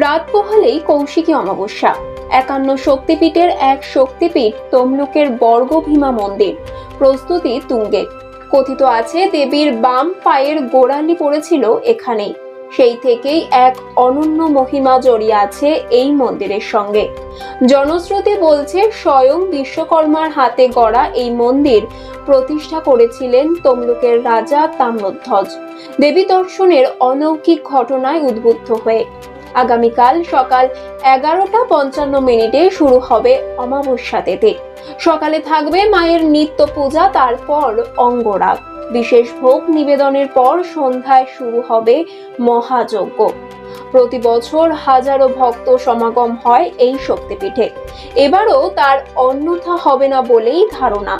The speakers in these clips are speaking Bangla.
রাত পোহালেই কৌশিকী অমাবস্যা। একান্ন শক্তিপীঠের এক শক্তিপীঠ তমলুকের বর্গভীমা মন্দির। প্রস্তুতি তুঙ্গে। কথিত আছে, দেবীর বাম পায়ের গোড়ালি পড়েছিল এখানেই। সেই থেকেই এক অনন্য মহিমা জড়িয়ে আছে এই মন্দিরের সঙ্গে। জনশ্রুতি বলছে, স্বয়ং বিশ্বকর্মার হাতে গড়া এই মন্দির প্রতিষ্ঠা করেছিলেন তমলুকের রাজা তাম্রধ্বজ। দেবী দর্শনের অলৌকিক ঘটনায় উদ্বুদ্ধ হয়ে আগামীকাল সকাল এগারোটা পঞ্চান্ন মিনিটে শুরু হবে অমাবস্যা তিথি। সকালে থাকবে মায়ের নিত্য পূজা, তারপর অঙ্গরাগ। বিশেষ ভোগ নিবেদনের পর সন্ধ্যায় শুরু হবে মহাযজ্ঞ। প্রতি বছর হাজারো ভক্ত সমাগম হয় এই শক্তিপীঠে। এবারও তার অন্যথা হবে না বলেই ধারণা।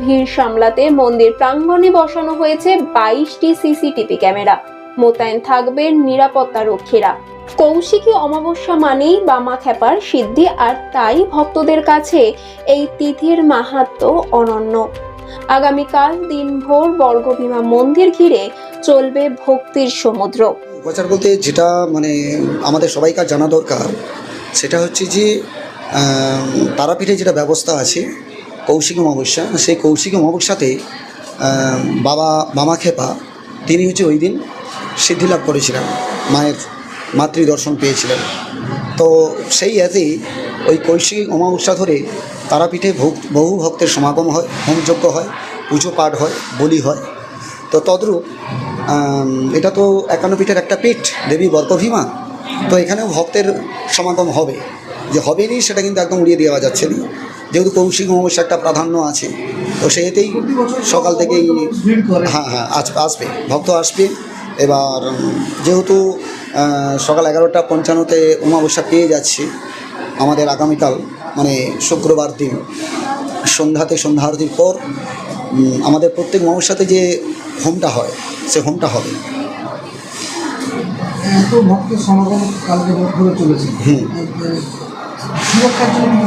ভিড় সামলাতে মন্দির প্রাঙ্গণে বসানো হয়েছে বাইশটি সিসিটিভি ক্যামেরা। মোতায়েন থাকবেন নিরাপত্তা রক্ষীরা কৌশিকী অমাবস্যা মানেই বামা খেপার সিদ্ধি, আর তাই ভক্তদের কাছে এই তিথির মাহাত্ম অনন্য। আগামীকাল দিনভর বর্গভীমা মন্দির ঘিরে চলবে ভক্তির সমুদ্র। উপাচার বলতে যেটা মানে আমাদের সবাইকার জানা দরকার, সেটা হচ্ছে যে তারাপীঠে যেটা ব্যবস্থা আছে, কৌশিক অমাবস্যা, সেই কৌশিক অমাবস্যাতে বাবা বামা খেপা তিনি হচ্ছে ওই দিন সিদ্ধি লাভ করেছিলেন মায়ের মাতৃ দর্শন পেয়েছিলেন। তো সেই এতেই ওই কৌশিক অমাবস্যা ধরে তারাপীঠে বহু ভক্তের সমাগম হয়, হোমযজ্ঞ হয় পুজো পাঠ হয়, বলি হয়। তো তদ্রূপ এটা তো একান্ন পীঠের একটা পীঠ, দেবী বর্কভীমা তো এখানেও ভক্তের সমাগম হবে। যে হবেনি সেটা কিন্তু একদম উড়িয়ে দেওয়া যাচ্ছে না। যেহেতু কৌশিক অমাবস্যা একটা প্রাধান্য আছে, তো সেহেতেই সকাল থেকেই হ্যাঁ হ্যাঁ আস- আসবে। ভক্ত আসবে। এবার যেহেতু সকাল এগারোটা পঞ্চান্নতে অমাবস্যা পেয়ে যাচ্ছি আমাদের আগামীকাল মানে শুক্রবার দিন সন্ধ্যাতে সন্ধ্যা আরতির পর আমাদের প্রত্যেক অমাবস্যাতে যে হোমটা হয় সে হোমটা হবে। নেবে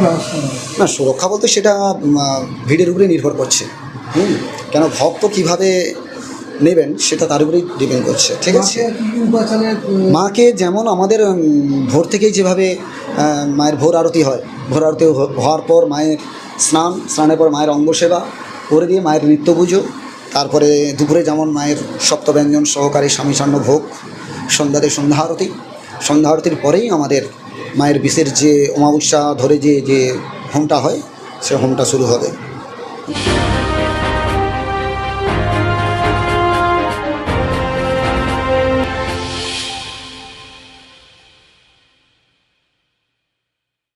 না সুরক্ষা বলতে সেটা ভিড়ের উপরে নির্ভর করছে। হুম কেন ভক্ত কীভাবে নেবেন সেটা তার উপরেই ডিপেন্ড করছে ঠিক আছে? মাকে যেমন আমাদের ভোর থেকেই যেভাবে মায়ের ভোর আরতি হয় ভোর আরতি হওয়ার পর মায়ের স্নান স্নানের পর মায়ের অঙ্গ সেবা করে দিয়ে মায়ের নিত্য পুজো তারপরে দুপুরে যেমন মায়ের সপ্তব্যঞ্জন সহকারী স্বামীসান্ন ভোগ সন্ধ্যাতে সন্ধ্যা আরতি সন্ধ্যা আরতির পরেই আমাদের মায়ের বিষের যে অমাবস্যা ধরে যে যে হোমটা হয় সে হোমটা শুরু হবে।